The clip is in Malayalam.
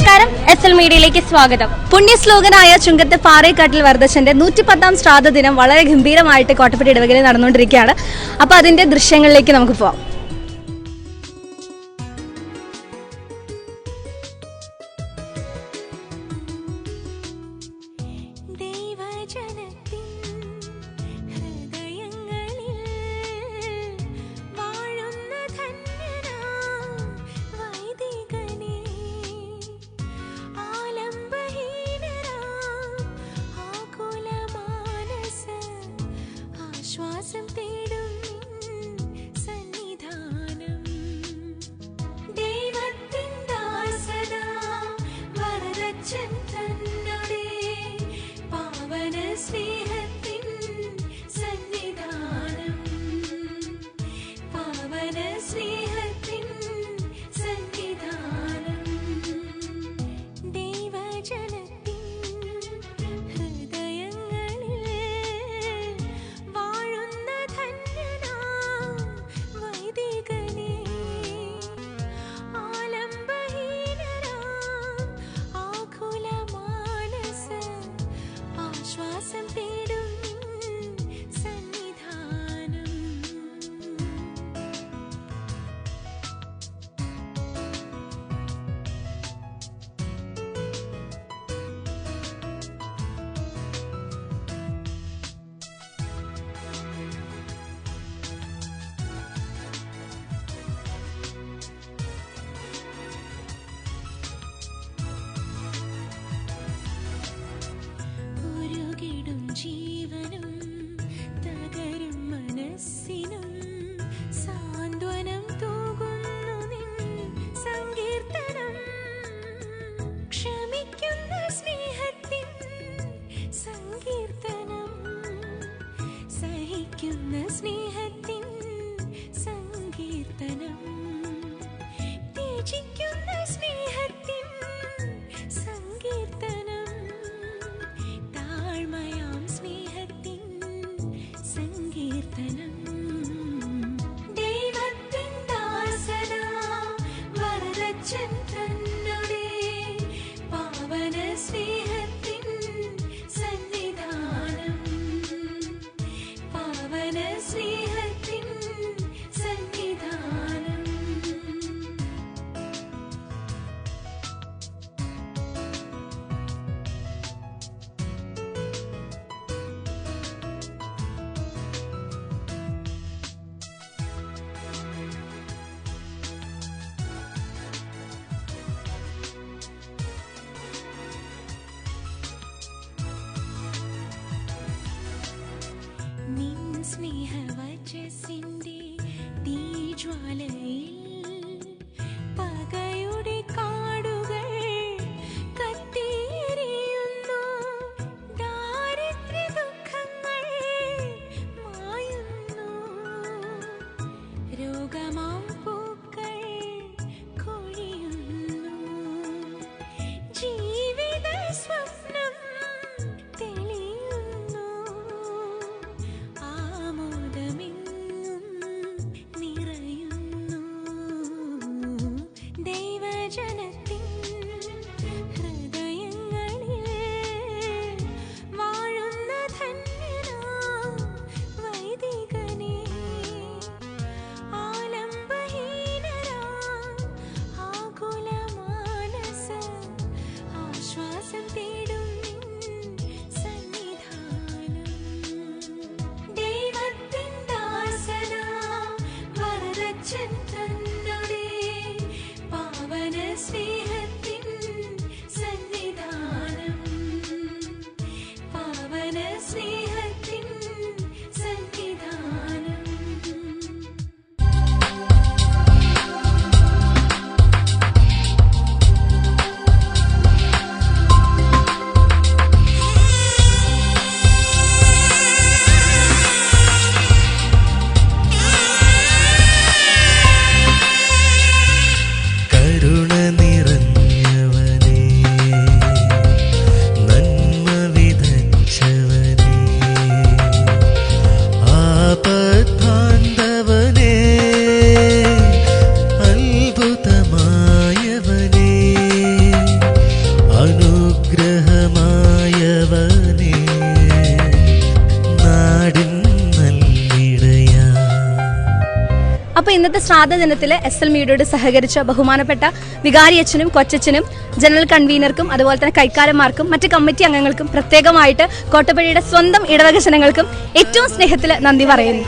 സോഷ്യൽ മീഡിയയിലേക്ക് സ്വാഗതം. പുണ്യശ്ലോകനായ ചുങ്കത്തെ പാറേക്കാട്ടിൽ വർദ്ധശന്റെ നൂറ്റിപ്പത്താം ശ്രാദ്ധ ദിനം വളരെ ഗംഭീരമായിട്ട് കോട്ടപ്പടി ഇടവകയിൽ നടന്നുകൊണ്ടിരിക്കുകയാണ്. അപ്പോൾ അതിന്റെ ദൃശ്യങ്ങളിലേക്ക് നമുക്ക് പോവാം. സഹിക്കുന്ന സ്നേഹത്തിൻ സങ്കീർത്തനം ത്യജിക്കുന്ന സ്നേഹത്തിൻ സങ്കീർത്തനം താഴ്മയാം സ്നേഹത്തിൻ സങ്കീർത്തനം ദൈവത്തിൻ ദാസന വരദച്ചൻ പാവന നിൻ സ്നേഹവചസ്സിന്റെ തീജ്വാലയിൽ പകയുടെ കാടുകൾ കത്തിയെരിയുന്നു ദാരിദ്ര്യ ദുഃഖങ്ങൾ മായുന്നു. രോഗമാം പൂക്കൾ വരദച്ചൻ തന്നുടെ പാവന സ്നേഹത്തിൻ സന്നിധാനം. പാവന സ്നേഹത്തിൻ ഇന്നത്തെ ശ്രാദ്ധ ദിനത്തിൽ എസ് എൽ മീഡിയോട് സഹകരിച്ച ബഹുമാനപ്പെട്ട വികാരി അച്ഛനും കൊച്ചച്ഛനും ജനറൽ കൺവീനർക്കും അതുപോലെ തന്നെ കൈക്കാരന്മാർക്കും മറ്റ് കമ്മിറ്റി അംഗങ്ങൾക്കും പ്രത്യേകമായിട്ട് കോട്ടപ്പള്ളിയുടെ സ്വന്തം ഇടവക ജനങ്ങൾക്കും ഏറ്റവും സ്നേഹത്തിൽ നന്ദി പറയുന്നു.